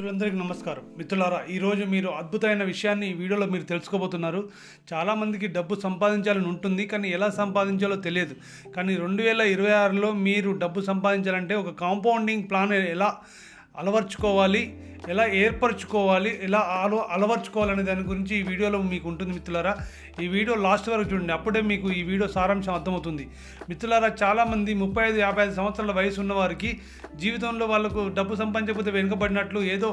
మిత్రులందరికీ నమస్కారం. మిత్రులారా ఈరోజు మీరు అద్భుతమైన విషయాన్ని ఈ వీడియోలో మీరు తెలుసుకోబోతున్నారు. చాలామందికి డబ్బు సంపాదించాలని ఉంటుంది కానీ ఎలా సంపాదించాలో తెలియదు. కానీ రెండు వేల ఇరవై ఆరులో మీరు డబ్బు సంపాదించాలంటే ఒక కాంపౌండింగ్ ప్లాన్ ఎలా అలవర్చుకోవాలి? ఎలా ఏర్పరచుకోవాలి ఎలా అల అలవర్చుకోవాలనే దాని గురించి ఈ వీడియోలో మీకు ఉంటుంది మిత్రులారా. ఈ వీడియో లాస్ట్ వరకు చూడండి అప్పుడే మీకు ఈ వీడియో సారాంశం అర్థమవుతుంది. మిత్రులారా చాలామంది ముప్పై ఐదు యాభై ఐదు సంవత్సరాల వయసు ఉన్నవారికి జీవితంలో వాళ్ళకు డబ్బు సంపాదించకపోతే వెనుకబడినట్లు ఏదో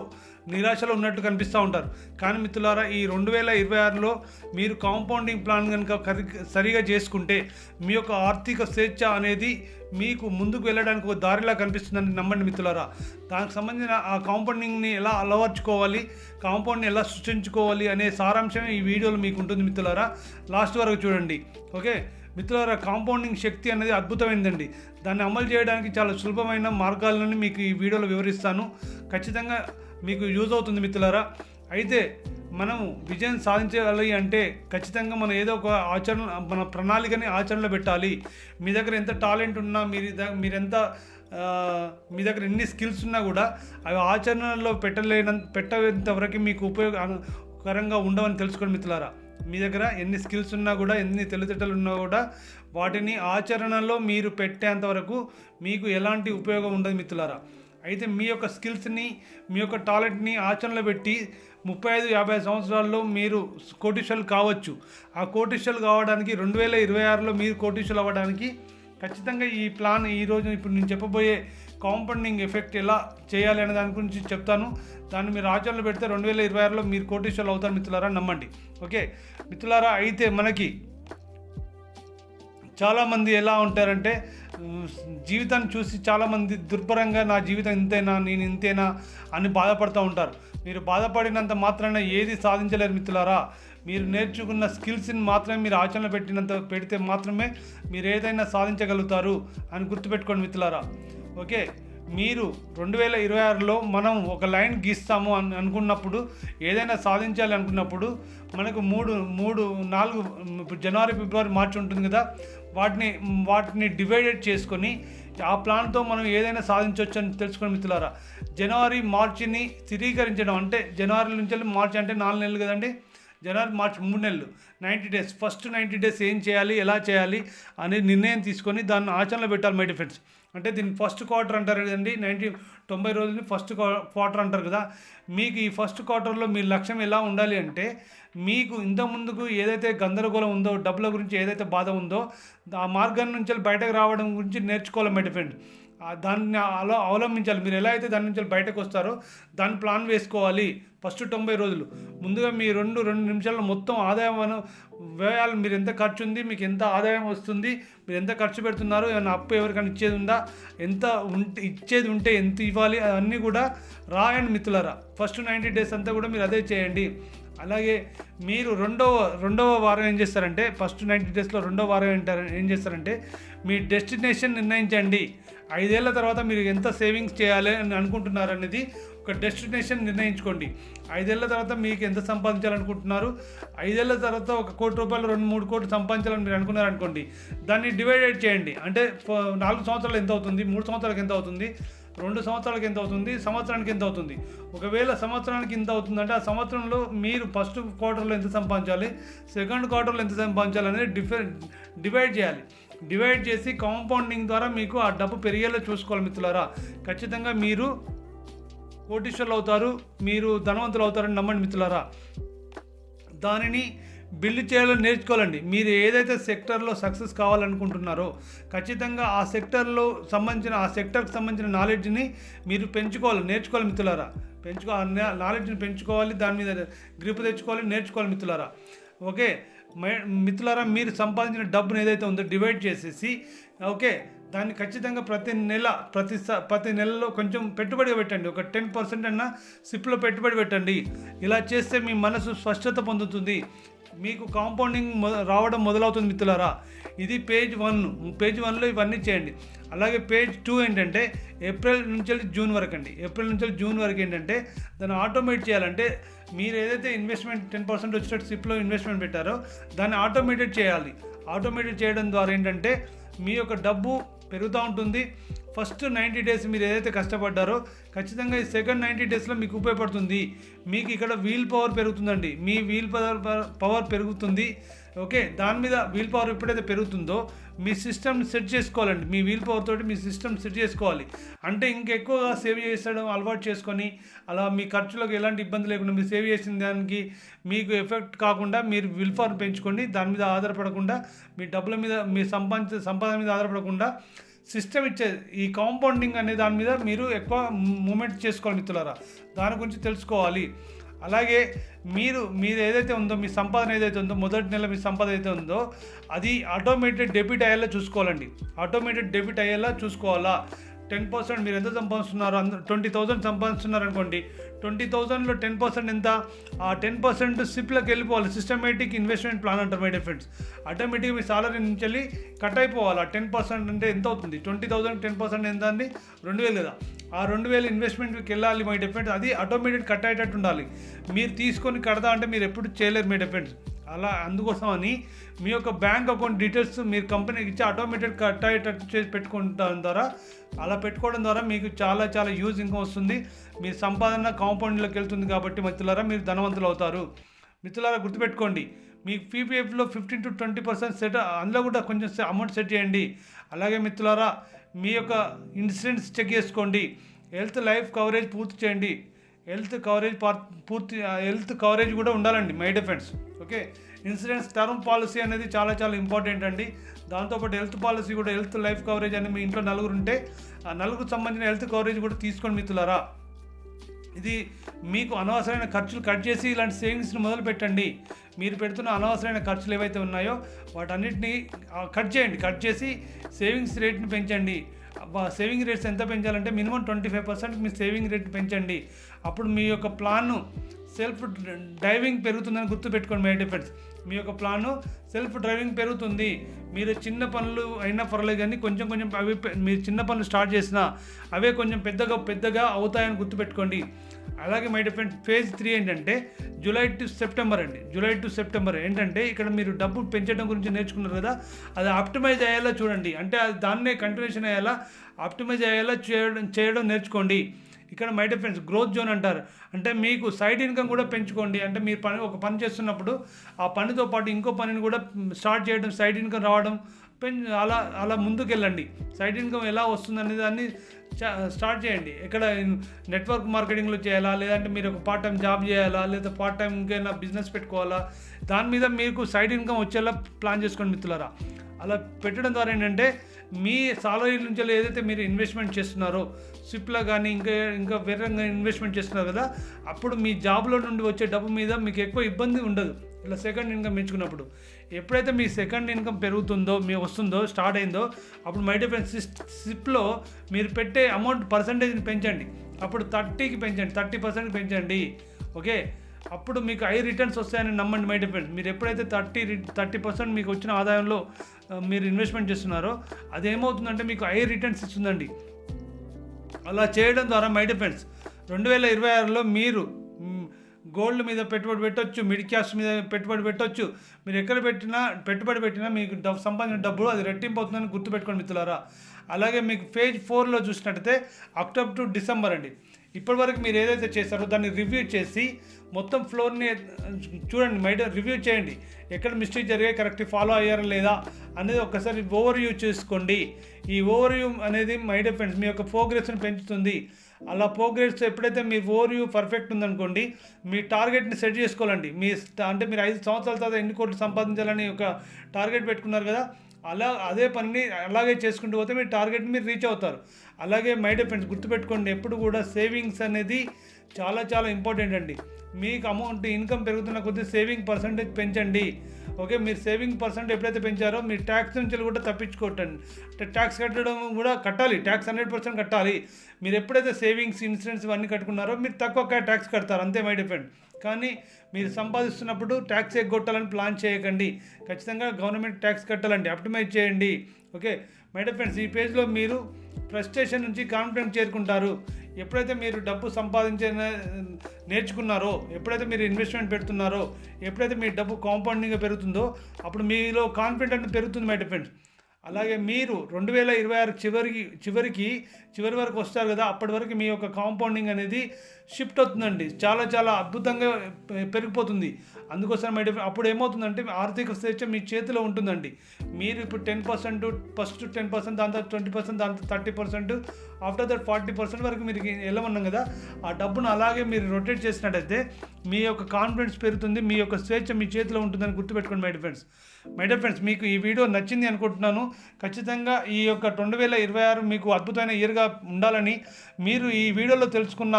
నిరాశలో ఉన్నట్లు కనిపిస్తూ ఉంటారు. కానీ మిత్రులారా ఈ రెండు వేల ఇరవై ఆరులో మీరు కాంపౌండింగ్ ప్లాన్ కనుక సరిగా చేసుకుంటే మీ యొక్క ఆర్థిక స్వేచ్ఛ అనేది మీకు ముందుకు వెళ్ళడానికి ఒక దారిలా కనిపిస్తుందని నమ్మండి మిత్రులారా. దానికి సంబంధించిన ఆ కాంపౌండింగ్ని ఎలా అలవర్చుకోవాలి కాంపౌండ్ని ఎలా సృష్టించుకోవాలి అనే సారాంశమే ఈ వీడియోలో మీకు ఉంటుంది మిత్రులారా. లాస్ట్ వరకు చూడండి. ఓకే మిత్రులారా కాంపౌండింగ్ శక్తి అనేది అద్భుతమైందండి. దాన్ని అమలు చేయడానికి చాలా సులభమైన మార్గాలను మీకు ఈ వీడియోలో వివరిస్తాను. ఖచ్చితంగా మీకు యూజ్ అవుతుంది మిత్రులారా. అయితే మనం విజయం సాధించాలి అంటే ఖచ్చితంగా మనం ఏదో ఒక ఆచరణ మన ప్రణాళికని ఆచరణలో పెట్టాలి. మీ దగ్గర ఎంత టాలెంట్ ఉన్నా మీరు మీరెంత మీ దగ్గర ఎన్ని స్కిల్స్ ఉన్నా కూడా అవి ఆచరణలో పెట్టలేన పెట్టేంత వరకు మీకు ఉపయోగకరంగా ఉండవని తెలుసుకోండి మిత్రులారా. మీ దగ్గర ఎన్ని స్కిల్స్ ఉన్నా కూడా ఎన్ని తెలివితేటలు ఉన్నా కూడా వాటిని ఆచరణలో మీరు పెట్టేంత వరకు మీకు ఎలాంటి ఉపయోగం ఉండదు మిత్రులారా. అయితే మీ యొక్క స్కిల్స్ని మీ యొక్క టాలెంట్ని ఆచరణలో పెట్టి ముప్పై ఐదు యాభై సంవత్సరాల్లో మీరు కోటీశ్వరులు కావచ్చు. ఆ కోటీశ్వరులు కావడానికి రెండు వేల ఇరవై ఆరులో మీరు కోటీశ్వరులు అవ్వడానికి ఖచ్చితంగా ఈ ప్లాన్ ఈరోజు ఇప్పుడు నేను చెప్పబోయే కాంపౌండింగ్ ఎఫెక్ట్ ఎలా చేయాలి అనే దాని గురించి చెప్తాను. దాన్ని మీరు ఆచరణలో పెడితే రెండు వేల ఇరవై ఆరులో మీరు కోటేశ్వర్లు అవుతారు మిత్రులారా నమ్మండి. ఓకే? మిత్రులారా అయితే మనకి చాలామంది ఎలా ఉంటారంటే జీవితాన్ని చూసి చాలామంది దుర్భరంగా నా జీవితం ఇంతేనా నేను ఇంతేనా అని బాధపడుతూ ఉంటారు. మీరు బాధపడినంత మాత్రాన ఏది సాధించలేరు మిత్రులారా. మీరు నేర్చుకున్న స్కిల్స్ని మాత్రమే మీరు ఆచరణలో పెట్టినంత పెడితే మాత్రమే మీరు ఏదైనా సాధించగలుగుతారు అని గుర్తుపెట్టుకోండి మిత్రులారా. ఓకే? మీరు రెండు వేల ఇరవై ఆరులో మనం ఒక లైన్ గీస్తాము అని అనుకున్నప్పుడు ఏదైనా సాధించాలి అనుకున్నప్పుడు మనకు మూడు మూడు నాలుగు జనవరి ఫిబ్రవరి మార్చి ఉంటుంది కదా. వాటిని వాటిని డివైడెడ్ చేసుకొని ఆ ప్లాన్తో మనం ఏదైనా సాధించవచ్చు అని తెలుసుకుని మిత్రులారా. జనవరి మార్చిని స్థిరీకరించడం అంటే జనవరి నుంచి మార్చి అంటే నాలుగు నెలలు కదండి. జనవరి మార్చి మూడు నెలలు. Ninety days. First ninety days ఏం చేయాలి ఎలా చేయాలి అనే నిర్ణయం తీసుకొని దాన్ని ఆచరణలో పెట్టాలి మై డిఫెండ్స్ అంటే దీన్ని ఫస్ట్ క్వార్టర్ అంటారు కదండి నైంటీ తొంభై రోజులని ఫస్ట్ క్వార్టర్ అంటారు కదా. మీకు ఈ ఫస్ట్ క్వార్టర్లో మీ లక్ష్యం ఎలా ఉండాలి అంటే మీకు ఇంతకుముందుకు ఏదైతే గందరగోళం ఉందో డబ్బుల గురించి ఏదైతే బాధ ఉందో ఆ మార్గం నుంచి బయటకు రావడం గురించి నేర్చుకోవాలి మై డిఫెండ్ దాన్ని అలా అవలంబించాలి. మీరు ఎలా అయితే దాని నుంచి బయటకు వస్తారో దాని ప్లాన్ వేసుకోవాలి. ఫస్ట్ తొంభై రోజులు. ముందుగా మీ రెండు రెండు నిమిషాల్లో మొత్తం ఆదాయం వ్యయాలు మీరు ఎంత ఖర్చు ఉంది మీకు ఎంత ఆదాయం వస్తుంది మీరు ఎంత ఖర్చు పెడుతున్నారు ఏమైనా అప్పు ఎవరికైనా ఇచ్చేది ఉందా ఎంత ఉంటే ఇచ్చేది ఉంటే ఎంత ఇవ్వాలి అన్నీ కూడా రాయండి మిత్రులరా. ఫస్ట్ నైంటీ డేస్ అంతా కూడా మీరు అదే చేయండి. అలాగే మీరు రెండవ రెండవ వారం ఏం చేస్తారంటే ఫస్ట్ నైంటీ డేస్లో రెండవ వారం ఏంటారు ఏం చేస్తారంటే మీ డెస్టినేషన్ నిర్ణయించండి. ఐదేళ్ళ తర్వాత మీరు ఎంత సేవింగ్స్ చేయాలి అని అనుకుంటున్నారు అనేది ఒక డెస్టినేషన్ నిర్ణయించుకోండి. ఐదేళ్ళ తర్వాత మీకు ఎంత సంపాదించాలనుకుంటున్నారు? ఐదేళ్ళ తర్వాత ఒక కోటి రూపాయలు రెండు మూడు కోట్లు సంపాదించాలని మీరు అనుకున్నారు అనుకోండి దాన్ని డివైడెడ్ చేయండి. అంటే నాలుగు సంవత్సరాలు ఎంత అవుతుంది? మూడు సంవత్సరాలకు ఎంత అవుతుంది? రెండు సంవత్సరాలకి ఎంత అవుతుంది? సంవత్సరానికి ఎంత అవుతుంది? ఒకవేళ సంవత్సరానికి ఎంత అవుతుందంటే ఆ సంవత్సరంలో మీరు ఫస్ట్ క్వార్టర్లో ఎంత సంపాదించాలి? సెకండ్ క్వార్టర్లో ఎంత సంపాదించాలి అనేది డిఫరెంట్ డివైడ్ చేయాలి. డివైడ్ చేసి కాంపౌండింగ్ ద్వారా మీకు ఆ డబ్బు పెరిగేలా చూసుకోవాలి మిత్రులారా. ఖచ్చితంగా మీరు కోటీశ్వర్లు అవుతారు మీరు ధనవంతులు అవుతారని నమ్మండి మిత్రులారా. దానిని బిల్డ్ చేయాలని నేర్చుకోవాలండి. మీరు ఏదైతే సెక్టర్లో సక్సెస్ కావాలనుకుంటున్నారో ఖచ్చితంగా ఆ సెక్టర్లో సంబంధించిన ఆ సెక్టర్కి సంబంధించిన నాలెడ్జ్ని మీరు పెంచుకోవాలి నేర్చుకోవాలి మిత్రులారా. పెంచుకో నాలెడ్జ్ని పెంచుకోవాలి దాని మీద గ్రిప్ తెచ్చుకోవాలి నేర్చుకోవాలి మిత్రులారా. ఓకే? మిత్రులారా మీరు సంపాదించిన డబ్బును ఏదైతే ఉందో డివైడ్ చేసేసి ఓకే దాన్ని ఖచ్చితంగా ప్రతి నెల ప్రతి ప్రతి నెలలో కొంచెం పెట్టుబడి పెట్టండి. ఒక టెన్ పర్సెంట్ అన్న సిప్లో పెట్టుబడి పెట్టండి. ఇలా చేస్తే మీ మనసు స్పష్టత పొందుతుంది. మీకు కాంపౌండింగ్ రావడం మొదలవుతుంది మిత్రులారా. ఇది పేజ్ వన్ పేజ్ వన్లో ఇవన్నీ చేయండి. అలాగే పేజ్ టూ ఏంటంటే ఏప్రిల్ నుంచి జూన్ వరకు అండి. ఏప్రిల్ నుంచి జూన్ వరకు ఏంటంటే దాన్ని ఆటోమేట్ చేయాలంటే మీరు ఏదైతే ఇన్వెస్ట్మెంట్ టెన్ పర్సెంట్ వచ్చేటట్టు సిప్లో ఇన్వెస్ట్మెంట్ పెట్టారో దాన్ని ఆటోమేటెడ్ చేయాలి. ఆటోమేటెడ్ చేయడం ద్వారా ఏంటంటే మీ యొక్క డబ్బు పెరుగుతూ ఉంటుంది. ఫస్ట్ నైంటీ డేస్ మీరు ఏదైతే కష్టపడ్డారో ఖచ్చితంగా ఈ సెకండ్ నైంటీ డేస్లో మీకు ఉపయోగపడుతుంది. మీకు ఇక్కడ వీల్ పవర్ పెరుగుతుందండి. మీ వీల్ పవర్ పవర్ పెరుగుతుంది. ఓకే దాని మీద వీల్ పవర్ ఎప్పుడైతే పెరుగుతుందో మీ సిస్టమ్ సెట్ చేసుకోవాలండి. మీ వీల్ పవర్ తోటి మీ సిస్టమ్ సెట్ చేసుకోవాలి. అంటే ఇంకెక్కువగా సేవ్ చేసడం అలవాటు చేసుకొని అలా మీ ఖర్చులకు ఎలాంటి ఇబ్బంది లేకుండా మీరు సేవ్ చేసిన దానికి మీకు ఎఫెక్ట్ కాకుండా మీరు విల్ పవర్ పెంచుకోండి. దాని మీద ఆధారపడకుండా మీ డబ్బుల మీద మీ సంపాదించే సంపాదన మీద ఆధారపడకుండా సిస్టమ్ ఇచ్చేది ఈ కాంపౌండింగ్ అనే దాని మీద మీరు ఎక్కువ మూమెంట్ చేసుకోవాలి మిత్రులారా. దాని గురించి తెలుసుకోవాలి. అలాగే మీరు మీరు ఏదైతే ఉందో మీ సంపాదన ఏదైతే ఉందో మొదటి నెల మీ సంపాదన ఏదైతే ఉందో అది ఆటోమేటెడ్ డెబిట్ అయ్యేలా చూసుకోవాలండి. ఆటోమేటెడ్ డెబిట్ అయ్యేలా చూసుకోవాలా? టెన్ పర్సెంట్ మీరు ఎంత సంపాదిస్తున్నారు? అందరూ ట్వంటీ థౌసండ్ సంపాదిస్తున్నారు అనుకోండి ట్వంటీ థౌసండ్లో టెన్ పర్సెంట్ ఎంత? ఆ టెన్ పర్సెంట్ సిప్లోకి వెళ్ళిపోవాలి. సిస్టమేటిక్ ఇన్వెస్ట్మెంట్ ప్లాన్ అంటారు మై ఫ్రెండ్స్ ఆటోమేటిక్గా మీ సాలరీ నుంచి వెళ్ళి కట్ అయిపోవాలి. ఆ టెన్ పర్సెంట్ అంటే ఎంత అవుతుంది? ట్వంటీ థౌసండ్ టెన్ పర్సెంట్ ఎంత అండి? రెండు వేలు కదా. ఆ రెండు వేలు ఇన్వెస్ట్మెంట్కి వెళ్ళాలి మై డిఫెండ్స్ అది ఆటోమేటిక్ కట్ అయ్యేటట్టు ఉండాలి. మీరు తీసుకొని కడతా అంటే మీరు ఎప్పుడు చేయలేరు మై డిఫెండ్స్ అలా అందుకోసం అని మీ యొక్క బ్యాంక్ అకౌంట్ డీటెయిల్స్ మీరు కంపెనీకి ఇచ్చి ఆటోమేటెడ్ కట్ అయ్యేటట్టు చేసి పెట్టుకోవడం ద్వారా అలా పెట్టుకోవడం ద్వారా మీకు చాలా చాలా యూజ్ ఇంకా వస్తుంది. మీ సంపాదన కాంపౌండ్లోకి వెళ్తుంది కాబట్టి మిత్రులారా మీరు ధనవంతులు అవుతారు. మిత్రులారా గుర్తుపెట్టుకోండి మీకు పీపీఎఫ్లో fifteen to twenty percent set అందులో కూడా కొంచెం అమౌంట్ సెట్ చేయండి. అలాగే మిత్రులారా మీ యొక్క ఇన్సూరెన్స్ చెక్ చేసుకోండి. హెల్త్ లైఫ్ కవరేజ్ పూర్తి చేయండి. హెల్త్ కవరేజ్ పూర్తి హెల్త్ కవరేజ్ కూడా ఉండాలండి my defence okay. Insurance term policy అనేది చాలా చాలా ఇంపార్టెంట్ అండి. దాంతోపాటు హెల్త్ పాలసీ కూడా హెల్త్ లైఫ్ కవరేజ్ అని మీ ఇంట్లో నలుగురు ఉంటే ఆ నలుగురికి సంబంధించిన హెల్త్ కవరేజ్ కూడా తీసుకోండి మిత్రులారా ఇది మీకు అనవసరమైన ఖర్చులు కట్ చేసి ఇలాంటి సేవింగ్స్ని మొదలు పెట్టండి. మీరు పెడుతున్న అనవసరమైన ఖర్చులు ఏవైతే ఉన్నాయో వాటన్నిటిని కట్ చేయండి. కట్ చేసి సేవింగ్స్ రేట్ని పెంచండి. సేవింగ్ రేట్స్ ఎంత పెంచాలంటే మినిమం ట్వంటీ ఫైవ్ పర్సెంట్ మీ సేవింగ్ రేట్ పెంచండి. అప్పుడు మీ యొక్క ప్లాన్ సెల్ఫ్ డ్రైవింగ్ పెరుగుతుందని గుర్తుపెట్టుకోండి మై డిఫెండ్స్ మీ యొక్క ప్లాను సెల్ఫ్ డ్రైవింగ్ పెరుగుతుంది. మీరు చిన్న పనులు అయినా పర్లేదు కానీ కొంచెం కొంచెం అవి మీరు చిన్న పనులు స్టార్ట్ చేసినా అవే కొంచెం పెద్దగా పెద్దగా అవుతాయని గుర్తుపెట్టుకోండి. అలాగే మై డిఫరెంట్ ఫేజ్ త్రీ ఏంటంటే జూలై టు సెప్టెంబర్ అండి. జూలై టు సెప్టెంబర్ ఏంటంటే ఇక్కడ మీరు డబ్బు పెంచడం గురించి నేర్చుకున్నారు కదా అది ఆప్టిమైజ్ అయ్యేలా చూడండి. అంటే అది దాన్నే కంటిన్యూషన్ అయ్యేలా ఆప్టిమైజ్ అయ్యేలా చేయడం చేయడం నేర్చుకోండి. ఇక్కడ మై డిఫరెన్స్ గ్రోత్ జోన్ అంటారు. అంటే మీకు సైడ్ ఇన్కమ్ కూడా పెంచుకోండి. అంటే మీరు పని ఒక పని చేస్తున్నప్పుడు ఆ పనితో పాటు ఇంకో పనిని కూడా స్టార్ట్ చేయడం సైడ్ ఇన్కమ్ రావడం అలా అలా ముందుకెళ్ళండి. సైడ్ ఇన్కమ్ ఎలా వస్తుంది అనే దాన్ని స్టార్ట్ చేయండి. ఎక్కడ నెట్వర్క్ మార్కెటింగ్లో చేయాలా లేదంటే మీరు ఒక పార్ట్ టైం జాబ్ చేయాలా లేదా పార్ట్ టైం ఇంకైనా బిజినెస్ పెట్టుకోవాలా దాని మీద మీకు సైడ్ ఇన్కమ్ వచ్చేలా ప్లాన్ చేసుకోండి మిత్రులరా. అలా పెట్టడం ద్వారా ఏంటంటే మీ సాలరీ నుంచి ఏదైతే మీరు ఇన్వెస్ట్మెంట్ చేస్తున్నారో స్విప్లో కానీ ఇంకా ఇంకా వేరే ఇన్వెస్ట్మెంట్ చేస్తున్నారు కదా అప్పుడు మీ జాబ్లో నుండి వచ్చే డబ్బు మీద మీకు ఎక్కువ ఇబ్బంది ఉండదు. ఇలా సెకండ్ ఇన్కమ్ పెంచుకున్నప్పుడు ఎప్పుడైతే మీ సెకండ్ ఇన్కమ్ పెరుగుతుందో మీ వస్తుందో స్టార్ట్ అయిందో అప్పుడు మై డిఫరెన్స్ సిప్లో మీరు పెట్టే అమౌంట్ పర్సంటేజ్ని పెంచండి. అప్పుడు థర్టీకి పెంచండి థర్టీ పర్సెంట్ పెంచండి. ఓకే అప్పుడు మీకు హై రిటర్న్స్ వస్తాయని నమ్మండి మై డిఫరెన్స్ మీరు ఎప్పుడైతే థర్టీ థర్టీ పర్సెంట్ మీకు వచ్చిన ఆదాయంలో మీరు ఇన్వెస్ట్మెంట్ చేస్తున్నారో అదేమవుతుందంటే మీకు హై రిటర్న్స్ ఇస్తుందండి. అలా చేయడం ద్వారా మై డిఫెన్స్ రెండు వేల ఇరవై ఆరులో మీరు గోల్డ్ మీద పెట్టుబడి పెట్టొచ్చు మిడ్ క్యాష్ మీద పెట్టుబడి పెట్టొచ్చు. మీరు ఎక్కడ పెట్టినా పెట్టుబడి పెట్టినా మీకు డబ్బు సంపాదించిన డబ్బులు అది రెట్టింపు అవుతుందని గుర్తుపెట్టుకోండి మిత్రులారా. అలాగే మీకు ఫేజ్ ఫోర్లో చూసినట్టయితే అక్టోబర్ టు డిసెంబర్ అండి. ఇప్పటివరకు మీరు ఏదైతే చేస్తారో దాన్ని రివ్యూ చేసి మొత్తం ఫ్లోర్ని చూడండి మైడ రివ్యూ చేయండి. ఎక్కడ మిస్టేక్ జరిగాయి కరెక్ట్ ఫాలో అయ్యారా లేదా అనేది ఒక్కసారి ఓవర్ వ్యూ చేసుకోండి. ఈ ఓవర్ వ్యూ అనేది మై డిఫెన్స్ మీ యొక్క ప్రోగ్రెస్ని పెంచుతుంది. అలా ప్రోగ్రెస్ ఎప్పుడైతే మీ ఓవర్ యూ పర్ఫెక్ట్ ఉందనుకోండి మీ టార్గెట్ని సెట్ చేసుకోవాలండి. మీ అంటే మీరు ఐదు సంవత్సరాల తర్వాత ఎన్ని కోట్లు సంపాదించాలని ఒక టార్గెట్ పెట్టుకున్నారు కదా అలా అదే పనిని అలాగే చేసుకుంటూ పోతే మీ టార్గెట్ మీరు రీచ్ అవుతారు. అలాగే మై డిఫెండ్స్ గుర్తుపెట్టుకోండి ఎప్పుడు కూడా సేవింగ్స్ అనేది చాలా చాలా ఇంపార్టెంట్ అండి. మీకు అమౌంట్ ఇన్కమ్ పెరుగుతున్న కొద్దీ సేవింగ్ పర్సంటేజ్ పెంచండి. ఓకే మీరు సేవింగ్ పర్సెంట్ ఎప్పుడైతే పెంచారో మీరు ట్యాక్స్ నుంచి కూడా తప్పించుకోవటండి అంటే ట్యాక్స్ కట్టడం కూడా కట్టాలి. ట్యాక్స్ హండ్రెడ్ పర్సెంట్ కట్టాలి. మీరు ఎప్పుడైతే సేవింగ్స్ ఇన్సూరెన్స్ ఇవన్నీ కట్టుకున్నారో మీరు తక్కువ ట్యాక్స్ కడతారు. అంతే మై డిపెండ్ కానీ మీరు సంపాదిస్తున్నప్పుడు ట్యాక్స్ ఎగ్గొట్టాలని ప్లాన్ చేయకండి. ఖచ్చితంగా గవర్నమెంట్ ట్యాక్స్ కట్టాలండి. ఆప్టిమైజ్ చేయండి. ఓకే మై ఫ్రెండ్స్ ఈ పేజ్లో మీరు ఫ్రస్ట్రేషన్ నుంచి కాన్ఫిడెంట్ చేరుకుంటారు. ఎప్పుడైతే మీరు డబ్బు సంపాదించే నేర్చుకున్నారో ఎప్పుడైతే మీరు ఇన్వెస్ట్మెంట్ పెడుతున్నారో ఎప్పుడైతే మీ డబ్బు కాంపౌండింగ్గా పెరుగుతుందో అప్పుడు మీలో కాన్ఫిడెంట్ పెరుగుతుంది మై డిఫెండ్స్ అలాగే మీరు రెండు వేల ఇరవై ఆరు చివరికి చివరికి చివరి వరకు వస్తారు కదా అప్పటి వరకు మీ యొక్క కాంపౌండింగ్ అనేది షిఫ్ట్ అవుతుందండి. చాలా చాలా అద్భుతంగా పెరిగిపోతుంది. అందుకోసం మై అప్పుడు ఏమవుతుందంటే ఆర్థిక స్వేచ్ఛ మీ చేతిలో ఉంటుందండి. మీరు ఇప్పుడు ten percent first ten percent దాంతో ట్వంటీ పర్సెంట్ దాంతో thirty percent after that forty percent వరకు మీరు వెళ్ళమన్నాం కదా ఆ డబ్బును అలాగే మీరు రొటేట్ చేసినట్టయితే మీ యొక్క కాన్ఫిడెన్స్ పెరుగుతుంది మీ యొక్క స్వేచ్ఛ మీ చేతిలో ఉంటుందని గుర్తుపెట్టుకోండి my friends. My dear friends మీకు ఈ వీడియో నచ్చింది అనుకుంటున్నాను. ఖచ్చితంగా ఈ యొక్క రెండు వేల ఇరవై ఆరు మీకు అద్భుతమైన ఇయర్గా ఉండాలని మీరు ఈ వీడియోలో తెలుసుకున్న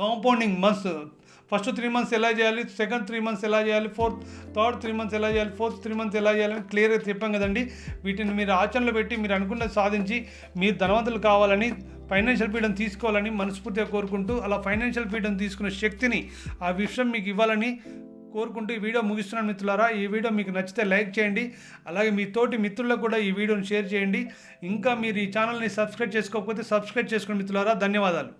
compounding months. First three months ఎలా చేయాలి? సెకండ్ త్రీ మంత్స్ ఎలా చేయాలి? ఫోర్త్ థర్డ్ త్రీ మంత్స్ ఎలా చేయాలి? ఫోర్త్ త్రీ మంత్స్ ఎలా చేయాలని క్లియర్గా చెప్పాం కదండి. వీటిని మీరు ఆచరణలో పెట్టి మీరు అనుకున్నది సాధించి మీరు ధనవంతులు కావాలని ఫైనాన్షియల్ ఫ్రీడమ్ తీసుకోవాలని మనస్ఫూర్తిగా కోరుకుంటూ అలా ఫైనాన్షియల్ ఫ్రీడమ్ తీసుకునే శక్తిని ఆ విషయం మీకు ఇవ్వాలని కోరుకుంటూ ఈ వీడియో ముగిస్తున్నాను మిత్రులారా. ఈ వీడియో మీకు నచ్చితే లైక్ చేయండి. అలాగే మీ తోటి మిత్రులకు కూడా ఈ వీడియోని షేర్ చేయండి. ఇంకా మీరు ఈ ఛానల్ని సబ్స్క్రైబ్ చేసుకోకపోతే సబ్స్క్రైబ్ చేసుకోండి మిత్రులారా. ధన్యవాదాలు.